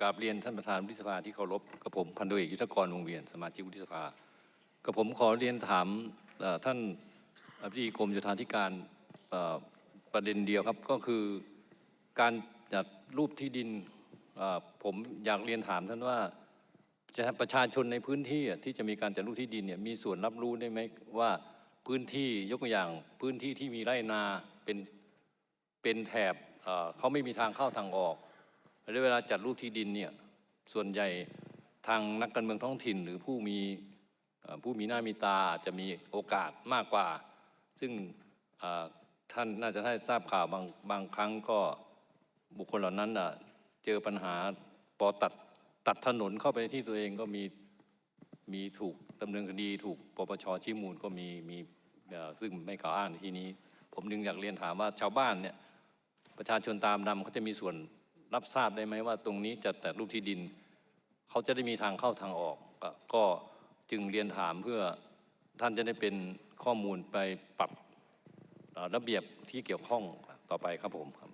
กราบเรียนท่านประธานวุฒิสภาที่เคารพกับผมพันโดเอกยุทธกรวงเวียนสมาชิกวุฒิสภากับผมขอเรียนถามท่านอธิบดีกรมโยธาธิการประเด็นเดียวครับก็คือการจัดรูปที่ดินผมอยากเรียนถามท่านว่าประชาชนในพื้นที่ที่จะมีการจัดรูปที่ดินเนี่ยมีส่วนรับรู้ได้ไหมว่าพื้นที่ยกตัวอย่างพื้นที่ที่มีไร่นาเป็นเป็นแถบเขาไม่มีทางเข้าทางออก แล้วเวลาจัดรูปที่ดินเนี่ยส่วนใหญ่ทางนักการเมืองท้องถิ่น หรือผู้มีผู้มีหน้ามีตาจะมีโอกาสมากกว่า ซึ่งท่านน่าจะได้ทราบข่าวบางบางครั้งก็บุคคลเหล่านั้นน่ะเจอปัญหาปอตัดตัดถนนเข้าไปในที่ตัวเองก็มีมีถูกดำเนินคดีถูกปปชชี้มูลก็มีมีซึ่งไม่กล่าวอ้างที่นี้ ผมดึงอยากเรียนถามว่าชาวบ้านเนี่ยประชาชนตามดำเขาจะมีส่วน รับทราบได้ไหมว่าตรงนี้จะแต่รูปที่ดิน เขาจะได้มีทางเข้าทางออก ก็จึงเรียนถามเพื่อท่านจะได้เป็นข้อมูลไปปรับระเบียบที่เกี่ยวข้องต่อไปครับผมครับ